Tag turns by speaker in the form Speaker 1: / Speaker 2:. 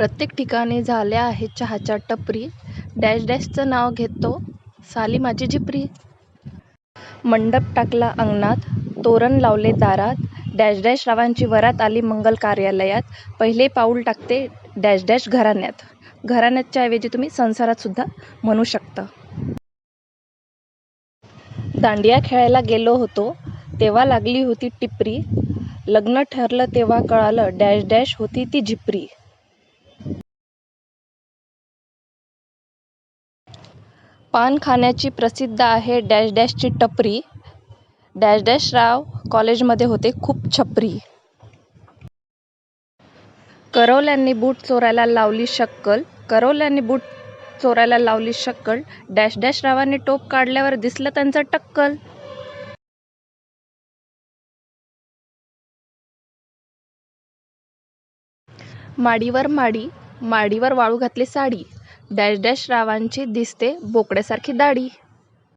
Speaker 1: प्रत्येक ठिकाणी झाल्या आहेत चहाच्या टपरी. डॅश डॅशचं नाव घेतो. साली माझी झिपरी. मंडप टाकला अंगणात. तोरण लावले दारात. डॅश डॅश रावांची वरात आली मंगल कार्यालयात. पहिले पाऊल टाकते डॅश डॅश घराण्यात. घराण्याच्या ऐवजी तुम्ही संसारात सुद्धा म्हणू शकता. दांडिया खेळायला गेलो होतो. तेव्हा लागली होती टिपरी. लग्न ठरलं तेव्हा कळालं डॅश डॅश होती ती झिपरी. पान खाण्याची प्रसिद्ध आहे डॅश डॅशची टपरी. डॅश डॅश राव कॉलेजमध्ये होते खूप छपरी. करवल्यांनी बूट चोरायला लावली शक्कल. करवल्यांनी बूट चोरायला लावली शक्कल. डॅश डॅश रावांनी टोप काढल्यावर दिसलं त्यांचं टक्कल. माडीवर माडी माडीवर वाळू घातली साडी. डॅश डॅश रावांची दिसते बोकड्यासारखी दाढी.